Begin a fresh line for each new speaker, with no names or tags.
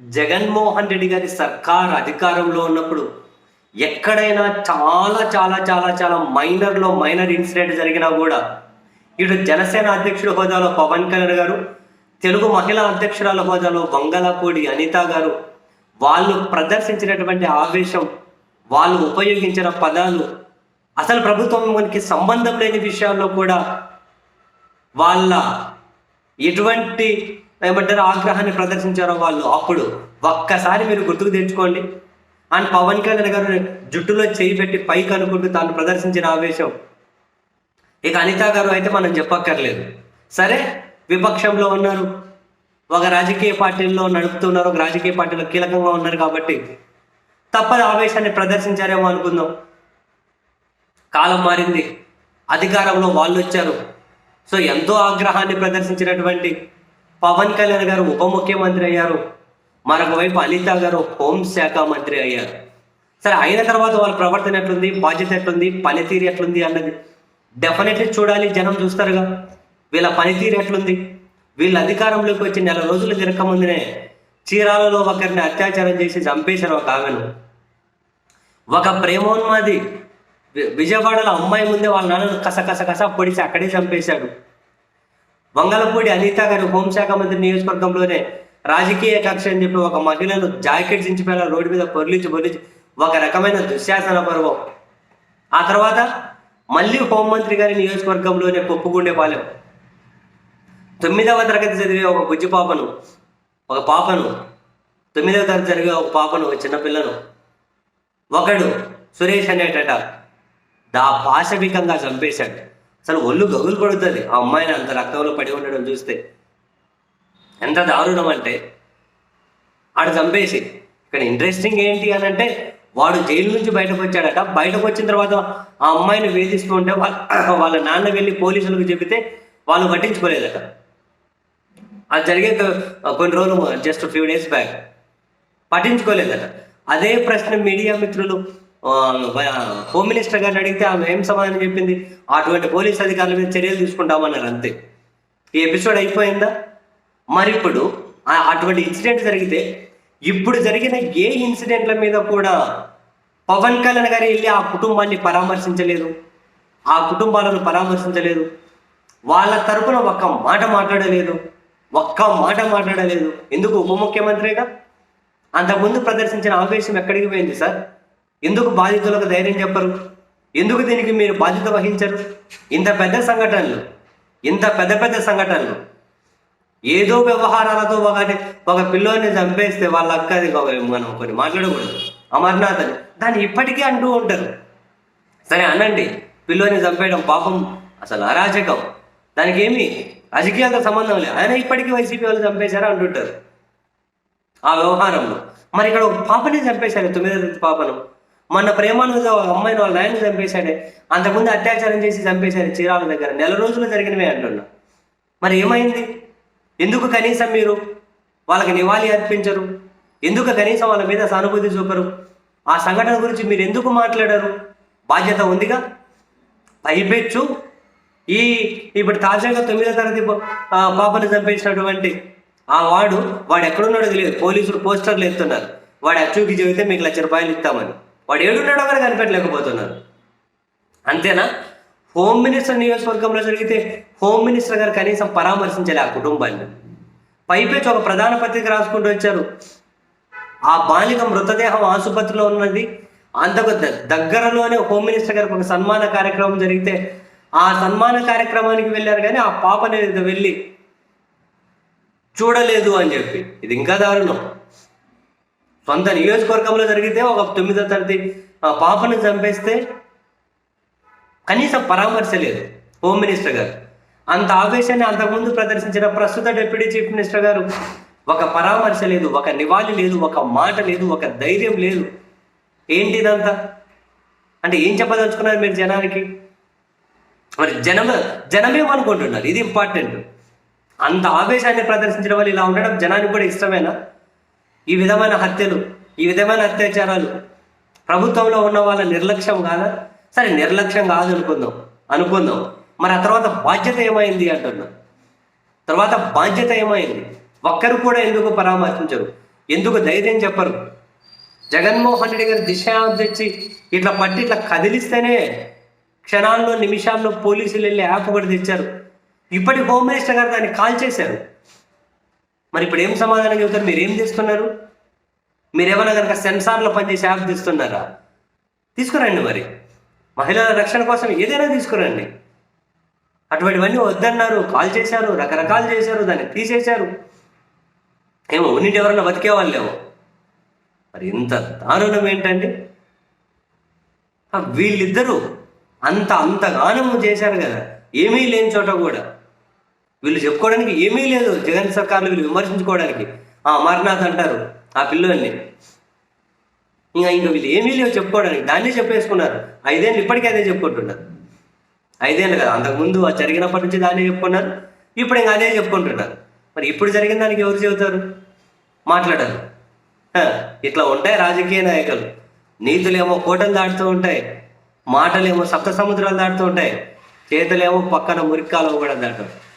జగన్మోహన్ రెడ్డి గారి సర్కార్ అధికారంలో ఉన్నప్పుడు ఎక్కడైనా చాలా చాలా చాలా చాలా మైనర్లో మైనర్ ఇన్సిడెంట్ జరిగినా కూడా ఇటు జనసేన అధ్యక్షుడి హోదాలో పవన్ కళ్యాణ్ గారు తెలుగు మహిళా అధ్యక్షురాల హోదాలో వంగలపూడి అనిత గారు వాళ్ళు ప్రదర్శించినటువంటి ఆవేశం వాళ్ళు ఉపయోగించిన పదాలు అసలు ప్రభుత్వానికి సంబంధం లేని విషయాల్లో కూడా వాళ్ళ ఎటువంటి ఏమంటారు? ఆగ్రహాన్ని ప్రదర్శించారో వాళ్ళు. అప్పుడు ఒక్కసారి మీరు గుర్తుకు తెచ్చుకోండి. అండ్ పవన్ కళ్యాణ్ గారు జుట్టులో చేయి పెట్టి పైకి అనుకుంటూ తాను ప్రదర్శించిన ఆవేశం. ఇక అనిత గారు అయితే మనం చెప్పక్కర్లేదు. సరే విపక్షంలో ఉన్నారు. ఒక రాజకీయ పార్టీల్లో నడుపుతున్నారు. ఒక రాజకీయ పార్టీలో కీలకంగా ఉన్నారు కాబట్టి తప్పని ఆవేశాన్ని ప్రదర్శించారేమో అనుకుందాం. కాలం మారింది. అధికారంలో వాళ్ళు వచ్చారు. సో ఎంతో ఆగ్రహాన్ని ప్రదర్శించినటువంటి పవన్ కళ్యాణ్ గారు ఉప ముఖ్యమంత్రి అయ్యారు. మరొక వైపు అనిత గారు హోంశాఖ మంత్రి అయ్యారు. సరే అయిన తర్వాత వాళ్ళ ప్రవర్తన ఎట్లుంది? బాధ్యత ఎట్లుంది? పనితీరు ఎట్లుంది అన్నది డెఫినెట్లీ చూడాలి. జనం చూస్తారుగా. వీళ్ళ పనితీరు ఎట్లుంది? వీళ్ళ అధికారంలోకి వచ్చి నెల రోజులు తిరగకముందునే చీరాలలో ఒకరిని అత్యాచారం చేసి చంపేశారు ఒక ఆమెను. ఒక ప్రేమోన్మాది వి- విజయవాడలో అమ్మాయి ముందే వాళ్ళ నాన్నను కస కస కస పొడిచి అక్కడే చంపేశాడు. వంగలపూడి అనిత గారు హోంశాఖ మంత్రి నియోజకవర్గంలోనే రాజకీయ కక్ష అని చెప్పి ఒక మహిళను జాకెట్ దించిపోయిన రోడ్డు మీద పొర్లించి పొర్లించి ఒక రకమైన దుశ్శాసన పర్వం. ఆ తర్వాత మళ్ళీ హోంమంత్రి గారి నియోజకవర్గంలోనే పొప్పుగుండేపాలెం తొమ్మిదవ తరగతి చదివే ఒక బుజ్జి పాపను ఒక పాపను తొమ్మిదవ తరగతి చదివే ఒక పాపను ఒక చిన్నపిల్లను ఒకడు సురేష్ అనేటట. దా పాశవికంగా చంపేశాడు. అసలు ఒళ్ళు గగులు కొడుతుంది. ఆ అమ్మాయిని అంత రక్తంలో పడి ఉండడం చూస్తే. ఎంత దారుణం అంటే ఆడు చంపేసి ఇక్కడ ఇంట్రెస్టింగ్ ఏంటి అని అంటే వాడు జైలు నుంచి బయటకు వచ్చాడట. బయటకు వచ్చిన తర్వాత ఆ అమ్మాయిని వేధిస్తూ ఉంటే వాళ్ళ వాళ్ళ నాన్న వెళ్ళి పోలీసులకు చెబితే వాళ్ళు పట్టించుకోలేదట. అది జరిగే కొన్ని రోజులు జస్ట్ ఫ్యూ డేస్ బ్యాక్ పట్టించుకోలేదట. అదే ప్రశ్న మీడియా మిత్రులు హోమ్ మినిస్టర్ గారిని అడిగితే ఆమె ఏం సమాధానం చెప్పింది? అటువంటి పోలీస్ అధికారుల మీద చర్యలు తీసుకుంటామన్నారు అంతే. ఈ ఎపిసోడ్ అయిపోయిందా? మరి ఇప్పుడు ఆ- అటువంటి ఇన్సిడెంట్ జరిగితే ఇప్పుడు జరిగిన ఏ ఇన్సిడెంట్ల మీద కూడా పవన్ కళ్యాణ్ గారు వెళ్ళి ఆ కుటుంబాన్ని పరామర్శించలేదు. ఆ కుటుంబాలను పరామర్శించలేదు. వాళ్ళ తరపున ఒక్క మాట మాట్లాడలేదు. ఒక్క మాట మాట్లాడలేదు. ఎందుకు ఉప ముఖ్యమంత్రిగా? అంతకుముందు ప్రదర్శించిన ఆవేశం ఎక్కడికి పోయింది సార్? ఎందుకు బాధితులకు ధైర్యం చెప్పరు? ఎందుకు దీనికి మీరు బాధ్యత వహించరు? ఇంత పెద్ద సంఘటనలు ఇంత పెద్ద పెద్ద సంఘటనలు. ఏదో వ్యవహారాలతో ఒకటి ఒక పిల్లోని చంపేస్తే వాళ్ళ అక్కది మనం కొన్ని మాట్లాడకూడదు. అమర్నాథ్ అని దాన్ని ఇప్పటికీ అంటూ ఉంటారు. సరే అనండి. పిల్లోని చంపేయడం పాపం అసలు అరాచకం. దానికి ఏమి రాజకీయాలతో సంబంధం లేదు. ఆయన ఇప్పటికీ వైసీపీ వాళ్ళు చంపేశారు అంటుంటారు. ఆ వ్యవహారంలో. మరి ఇక్కడ ఒక పాపనే చంపేశారు. తొమ్మిదో తరగతి పాపను. మొన్న ప్రేమను ఒక అమ్మాయిని వాళ్ళ నాయన చంపేశాడే. అంతకుముందు అత్యాచారం చేసి చంపేశాడు చీరాల దగ్గర. నెల రోజులు జరిగినవే అంటున్నా. మరి ఏమైంది? ఎందుకు కనీసం మీరు వాళ్ళకి నివాళి అర్పించరు? ఎందుకు కనీసం వాళ్ళ మీద సానుభూతి చూపరు? ఆ సంఘటన గురించి మీరు ఎందుకు మాట్లాడరు? బాధ్యత ఉందిగా? పైపెచ్చు ఈ ఇప్పుడు తాజాగా తొమ్మిదో తరగతి పాపను చంపేసినటువంటి ఆ వాడు వాడు ఎక్కడున్నాడో తెలియదు. పోలీసులు పోస్టర్లు ఎత్తున్నారు. వాడు అచ్చుకి చెబితే మీకు లక్ష రూపాయలు ఇస్తామని. వాడు ఏడున్నాడో కూడా కనిపెట్టలేకపోతున్నారు. అంతేనా? హోమ్ మినిస్టర్ నియోజకవర్గంలో జరిగితే హోమ్ మినిస్టర్ గారు కనీసం పరామర్శించాలి ఆ కుటుంబాన్ని. పైపెచ్చి ఒక ప్రధాన పత్రిక రాసుకుంటూ వచ్చారు. ఆ బాలిక మృతదేహం ఆసుపత్రిలో ఉన్నది అంతకు దగ్గరలోనే హోమ్ మినిస్టర్ గారికి ఒక సన్మాన కార్యక్రమం జరిగితే ఆ సన్మాన కార్యక్రమానికి వెళ్ళారు కానీ ఆ పాపని వెళ్ళి చూడలేదు అని చెప్పి. ఇది ఇంకా దారుణం. సొంత నియోజకవర్గంలో జరిగితే ఒక తొమ్మిదో తరగతి పాపను చంపేస్తే కనీసం పరామర్శ లేదు హోమ్ మినిస్టర్ గారు. అంత ఆవేశాన్ని అంతకుముందు ప్రదర్శించిన ప్రస్తుత డిప్యూటీ చీఫ్ మినిస్టర్ గారు ఒక పరామర్శ లేదు ఒక నివాళి లేదు ఒక మాట లేదు ఒక ధైర్యం లేదు. ఏంటి ఇదంతా అంటే ఏం చెప్పదలుచుకున్నారు మీరు జనానికి? మరి జనం జనమేమనుకుంటున్నారు ఇది ఇంపార్టెంట్. అంత ఆవేశాన్ని ప్రదర్శించడం వల్ల ఇలా ఉండడం జనానికి కూడా ఇష్టమేనా? ఈ విధమైన హత్యలు ఈ విధమైన అత్యాచారాలు ప్రభుత్వంలో ఉన్న వాళ్ళ నిర్లక్ష్యం కాదా? సరే నిర్లక్ష్యం కాదు అనుకుందాం. అనుకుందాం. మరి ఆ తర్వాత బాధ్యత ఏమైంది అంటున్నా. తర్వాత బాధ్యత ఏమైంది? ఒక్కరు కూడా ఎందుకు పరామర్శించరు? ఎందుకు ధైర్యం చెప్పరు? జగన్మోహన్ రెడ్డి గారి దిశ తెచ్చి ఇట్లా పట్టి ఇట్లా కదిలిస్తేనే క్షణాల్లో నిమిషాల్లో పోలీసులు వెళ్ళి యాప్ ఒకటి తెచ్చారు. ఇప్పటి హోమ్ మినిస్టర్ గారు దాన్ని కాల్ చేశారు. మరి ఇప్పుడు ఏం సమాధానం చెబుతారు? మీరు ఏం మీరు మీరేమైనా కనుక సెన్సార్లో పనిచేసే యాప్ తీస్తున్నారా? తీసుకురండి మరి. మహిళల రక్షణ కోసం ఏదైనా తీసుకురండి. అటువంటివన్నీ వద్దన్నారు. కాల్ చేశారు. రకరకాలు చేశారు. దాన్ని తీసేశారు. ఏమో ఉన్నింటి ఎవరన్నా బతికే వాళ్ళేమో. మరి ఇంత దారుణం ఏంటండి? వీళ్ళిద్దరూ అంత అంతగానం చేశారు కదా. ఏమీ లేని చోట కూడా. వీళ్ళు చెప్పుకోవడానికి ఏమీ లేదు. జగన్ సర్కార్లు వీళ్ళు విమర్శించుకోవడానికి. ఆ అమర్నాథ్ అంటారు ఆ పిల్లల్ని ఇంకా ఇంకా వీళ్ళు ఏమీ లేవు చెప్పుకోవడానికి. దాన్నే చెప్పేసుకున్నారు. ఐదేళ్ళు ఇప్పటికీ అదే చెప్పుకుంటున్నారు. ఐదేళ్ళు కదా అంతకుముందు జరిగినప్పటి నుంచి దాన్నే చెప్పుకున్నారు. ఇప్పుడు ఇంకా అదే చెప్పుకుంటున్నారు. మరి ఇప్పుడు జరిగిన దానికి ఎవరు చెబుతారు? మాట్లాడరు ఇట్లా ఉంటాయి రాజకీయ నాయకులు. నీతులేమో కోటలు దాటుతూ ఉంటాయి. మాటలేమో సప్త సముద్రాలు దాటుతూ ఉంటాయి. చేతులేమో పక్కన మురికాలు కూడా దాటారు